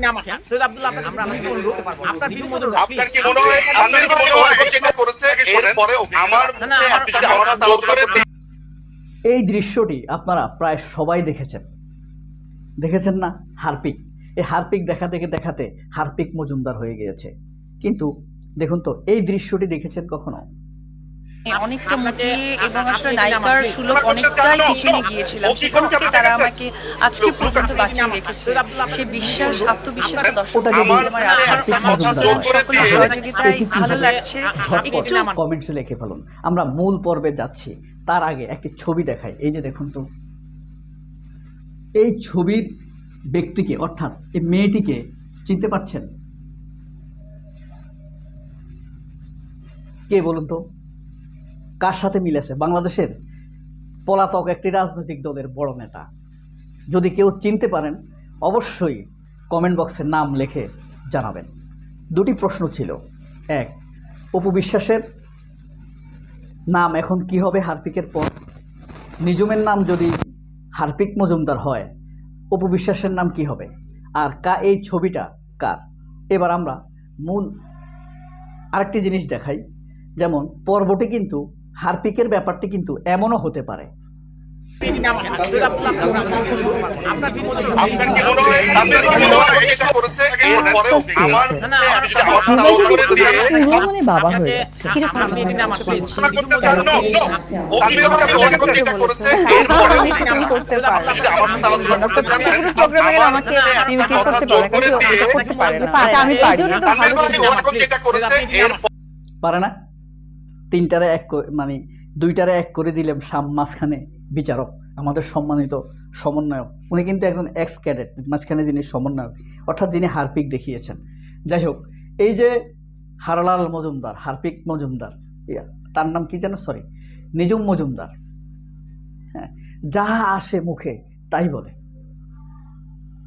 নাম আছে সৈয়দ আব্দুল্লাহ আপনার আমরা আপনাকে বলব আপনার ভিউ মজুর আপনার কি মনে হয় আপনার কি মনে হয় যেটা করেছে এরপরে আমার না, না, আমার- আপনি যদি আমার আলোচনা করতে এই দৃশ্যটি আপনারা প্রায় সবাই দেখেছেন। দেখেছেন না? হারপিক। এই হারপিক দেখা দেখে দেখাতে হারপিক মজুমদার হয়ে গিয়েছে। কিন্তু দেখুন তো এই দৃশ্যটি দেখেছেন কখনো? অনেকটা মুটিয়ে এবং আসলে নায়িকার সুলভ অনেকটাই পিছনে গিয়েছিলাম। সেখান থেকে তারা আমাকে আজকে পর্যন্ত বাঁচিয়ে রেখেছে। সে বিশ্বাস দর্শক আমার আছে সকলের সহযোগিতায় ভালো লাগছে। একটু কমেন্টসে লিখে ফেলুন। আমরা মূল পর্বে যাচ্ছি। তার আগে একটি ছবি দেখাই। এই যে দেখুন তো। এই ছবির ব্যক্তিকে অর্থাৎ এই মেয়েটিকে চিনতে পারছেন? কে বলুন তো? কার সাথে মিলেছে? বাংলাদেশের পলাতক একটি রাজনৈতিক দলের বড় নেতা। যদি কেউ চিনতে পারেন, অবশ্যই কমেন্ট বক্সে নাম লেখে জানাবেন। দুটি প্রশ্ন ছিল। এক, অপু বিশ্বাসের নাম এখন কি হবে হারপিকের পর? নিজুমের নাম যদি হারপিক মজুমদার হয়, অপু বিশ্বাসের নাম কি হবে? আর কা, এই ছবিটা কার? এবার আমরা মূল আরেকটি জিনিস দেখাই। যেমন, পর্বটি কিন্তু হারপিকের ব্যাপারটি কিন্তু এমনও হতে পারে। মনে বাবা হয়ে যাচ্ছে করতে আমাকে পারি করতে পারে না। পারি না? তিনটারে এক মানে দুইটারে এক করে দিলেন সাম, মাঝখানে বিচারক, আমাদের সম্মানিত সমন্বয়ক। উনি কিন্তু একজন এক্স ক্যাডেট মাঝখানে যিনি সমন্বয়ক, অর্থাৎ যিনি হারপিক দেখিয়েছেন। যাই হোক, এই যে হারলাল মজুমদার, হারপিক মজুমদার তার নাম কি যেন? সরি নিজুম মজুমদার। হ্যাঁ যা আসে মুখে, তাই বলে।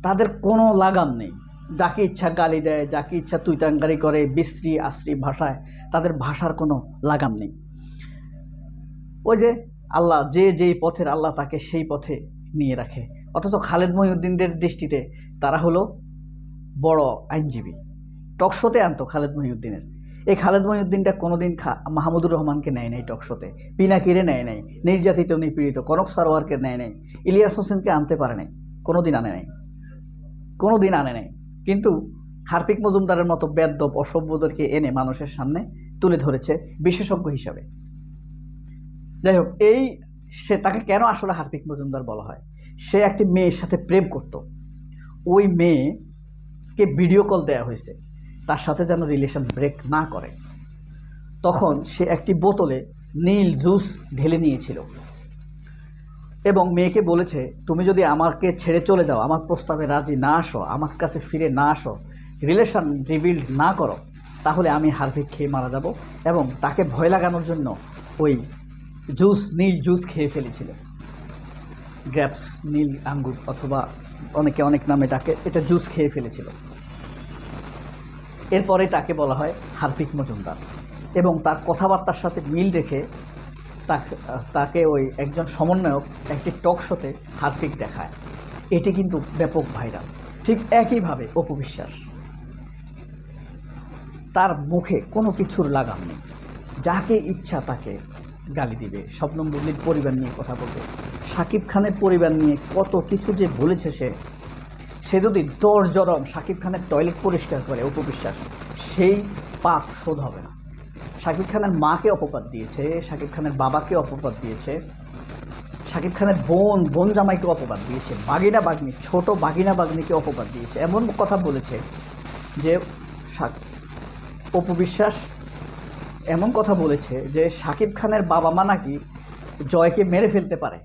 তাদের কোনো লাগাম নেই। যাকে ইচ্ছা গালি দেয়, যাকে ইচ্ছা তুইতাঙ্গারি করে বিশ্রী আশ্রী ভাষায়, তাদের ভাষার কোনো লাগাম নেই। ওই যে আল্লাহ, যে যেই পথের আল্লাহ তাকে সেই পথে নিয়ে রাখে। অথচ খালেদ মহিউদ্দিনদের দৃষ্টিতে তারা হলো বড় আইনজীবী। টকশোতে আনতো খালেদ মহিউদ্দিনের। এই খালেদ মহিউদ্দিনটা কোনোদিন মাহমুদুর রহমানকে নেয় নাই টকশোতে পিনাকিরে নেয় নাই, নির্যাতিত, নিপীড়িত, কনক সারোয়ারকে নেয় নাই, ইলিয়াস হোসেনকে আনতে পারে নাই, কোনোদিন আনে নাই। কোনো দিন আনে নাই। কিন্তু হার্পিক মজুমদারের মতো বেদ্যপ অসভ্যদেরকে এনে মানুষের সামনে তুলে ধরেছে বিশেষজ্ঞ হিসাবে। যাই হোক, এই সে তাকে কেন আসলে হার্পিক মজুমদার বলা হয়? সে একটি মেয়ের সাথে প্রেম করত। ওই মেয়েকে ভিডিও কল দেওয়া হয়েছে। তার সাথে যেন রিলেশন ব্রেক না করে। তখন সে একটি বোতলে নীল জুস ঢেলে নিয়েছিল। এবং মেয়েকে বলেছে, তুমি যদি আমাকে ছেড়ে চলে যাও, আমার প্রস্তাবে রাজি না আসো, আমার কাছে ফিরে না আসো, রিলেশন রিবিল্ড না করো, তাহলে আমি হারভিক খেয়ে মারা যাব। এবং তাকে ভয় লাগানোর জন্য ওই জুস, নীল জুস খেয়ে ফেলেছিল। গ্র্যাপস, নীল আঙ্গুর অথবা অনেকে অনেক নামে ডাকে, এটা জুস খেয়ে ফেলেছিল। এরপরে তাকে বলা হয় হার্পিক মজুমদার এবং তার কথাবার্তার সাথে মিল রেখে তাকে ওই একজন সমন্বয়ক একটি টক শোতে হার্পিক দেখায়। এটি কিন্তু ব্যাপক ভাইরাল। ঠিক একইভাবে অপবিশ্বাস তার মুখে কোনো কিছুর লাগাম নেই। যাকে ইচ্ছা তাকে গালি দিবে। স্বপ্নম বুবলির পরিবার নিয়ে কথা বলবে। সাকিব খানের পরিবার নিয়ে কত কিছু যে বলেছে সে সে যদি দশ জরম সাকিব খানের টয়লেট পরিষ্কার করে উপবিশ্বাস সেই পাপ শোধ হবে না। শাকিব খানের মাকে অপবাদ দিয়েছে, শাকিব খানের বাবাকে অপবাদ দিয়েছে, শাকিব খানের বোন বোন জামাইকে অপবাদ দিয়েছে, বাগিনা বাগনি, ছোট বাগিনা বাগনিকে অপবাদ দিয়েছে। এমন কথা বলেছে যে শাক- অপু বিশ্বাস, এমন কথা বলেছে যে শাকিব খানের বাবা মা নাকি জয়কে মেরে ফেলতে পারে,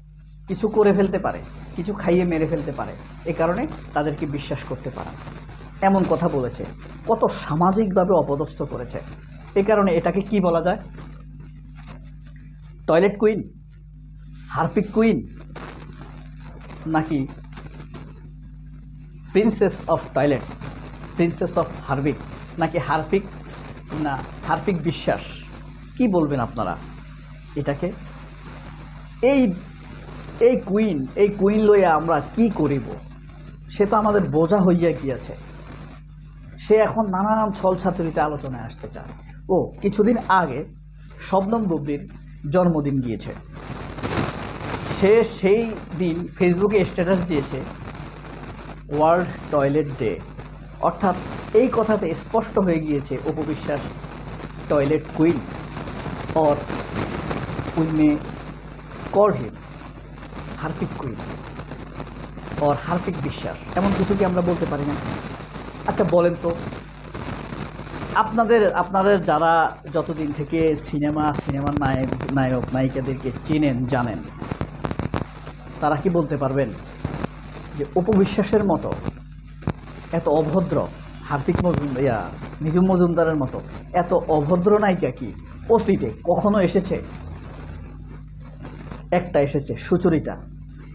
কিছু করে ফেলতে পারে, কিছু খাইয়ে মেরে ফেলতে পারে, এ কারণে তাদেরকে বিশ্বাস করতে পারে এমন কথা বলেছে। কত সামাজিকভাবে অপদস্থ করেছে। এ কারণে এটাকে কি বলা যায়? টয়লেট কুইন হারপিক কুইন নাকি princess of toilet princess of Harpic নাকি হারপিক না হারপিক বিশ্বাস। কি বলবেন আপনারা? এটাকে? এই এই কুইন এই কুইন লইয়া আমরা কি করিব? সে তো আমাদের বোঝা হইয়া গিয়াছে। সে এখন নানান ছল ছাত্রীতে আলোচনায় আসতে চায়। ও কিছুদিন আগে শবনম বুবলির জন্মদিন গিয়েছে। সে সেই দিন ফেসবুকে স্ট্যাটাস দিয়েছে ওয়ার্ল্ড টয়লেট ডে অর্থাৎ এই কথাতে স্পষ্ট হয়ে গিয়েছে উপবিশ্বাস toilet queen or we may call him Harpic queen or Harpic Biswas, এমন কিছু কি আমরা বলতে পারি না? আচ্ছা বলেন তো। আপনাদের আপনাদের যারা যতদিন থেকে সিনেমা, সিনেমার নায়ক নায়ক, নায়িকাদেরকে চেনেন, জানেন, তারা কি বলতে পারবেন যে উপবিশ্বাসের মতো, এত অভদ্র, হার্দিক মজুমদার ইয়া, নিজুম মজুমদারের মতো, এত অভদ্র নায়িকা কি অতীতে কখনো এসেছে? একটা এসেছে, সুচরিতা।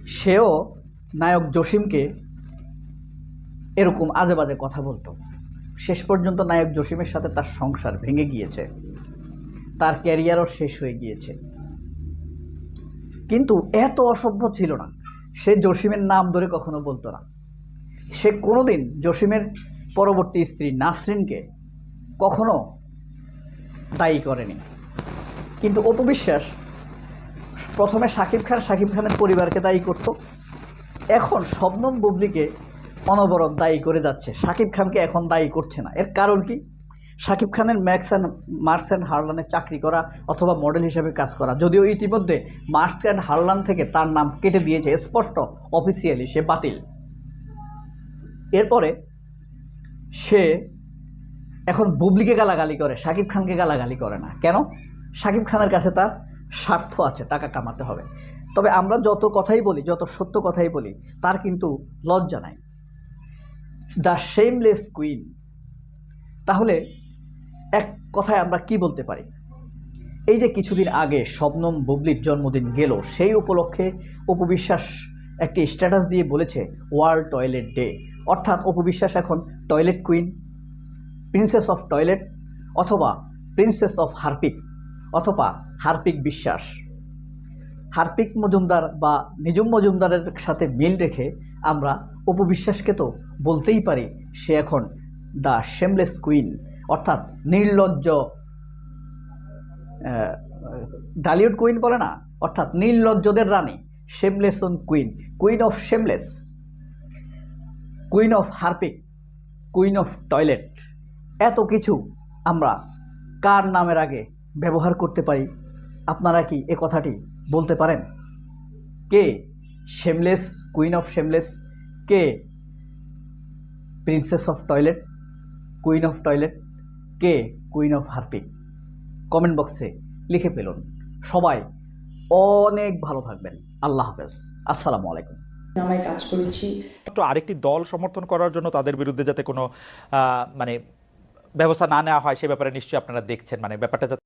সেও নায়ক জসিমকে এরকম আজে বাজে কথা বলতো। শেষ পর্যন্ত নায়ক জসিমের সাথে তার সংসার ভেঙে গিয়েছে। তার ক্যারিয়ারও শেষ হয়ে গিয়েছে। কিন্তু এত অসভ্য ছিল না। সে জসিমের নাম ধরে কখনো বলতো না। সে কোনোদিন জসিমের পরবর্তী স্ত্রী নাসরিনকে কখনো দায়ী করেনি। কিন্তু অপবিশ্বাস প্রথমে সাকিব খান সাকিব খানের পরিবারকে দায়ী করত। এখন শবনম বুবলিকে অনবরত দায়ী করে যাচ্ছে। সাকিব খানকে এখন দায়ী করছে না। এর কারণ কি? সাকিব খানের ম্যাক্স অ্যান্ড মার্স অ্যান্ড হারলানে চাকরি করা অথবা মডেল হিসেবে কাজ করা। যদিও ইতিমধ্যে মার্স অ্যান্ড হারলান থেকে তার নাম কেটে দিয়েছে, স্পষ্ট অফিসিয়ালি সে বাতিল। এরপরে সে এখন বুবলিকে গালাগালি করে সাকিব খানকে গালাগালি করে না। কেন? সাকিব খানের কাছে তার স্বার্থ আছে, টাকা কামাতে হবে। তবে আমরা যত কথাই বলি, যত সত্য কথাই বলি, তার কিন্তু লজ্জা নাই। দ্য শেমলেস কুইন তাহলে এক কথায় আমরা কি বলতে পারি? এই যে কিছুদিন আগে শবনম বুবলির জন্মদিন গেল, সেই উপলক্ষে উপবিশ্বাস একটি স্ট্যাটাস দিয়ে বলেছে ওয়ার্ল্ড টয়লেট ডে অর্থাৎ উপবিশ্বাস এখন toilet queen princess of toilet অথবা প্রিন্সেস অফ হার্পিক অথবা হার্পিক বিশ্বাস। হার্পিক মজুমদার বা নিজুম মজুমদারের সাথে মিল রেখে আমরা উপবিশ্বাসকে তো বলতেই পারি সে এখন দ্য শেমলেস কুইন অর্থাৎ নির্লজ্জ ডালিউড কুইন বলে না, অর্থাৎ নির্লজ্জদের রানী on queen queen of shameless queen of Harpic queen of toilet এত কিছু আমরা কার নামের আগে ব্যবহার করতে পারি? আপনারা কি এ কথাটি বলতে পারেন? কে? Shameless queen of shameless K? Princess of toilet queen of toilet K? Queen of Harpic comment বক্সে লিখে ফেলুন। সবাই অনেক ভালো থাকবেন। আল্লাহ হাফেজ। আসসালামু আলাইকুম। নামায় কাজ করেছি। একটু আরেকটি দল সমর্থন করার জন্য তাদের বিরুদ্ধে যাতে কোনো আহ, মানে ব্যবস্থা না নেওয়া হয় সে ব্যাপারে নিশ্চয়ই আপনারা দেখছেন। মানে ব্যাপারটা যাতে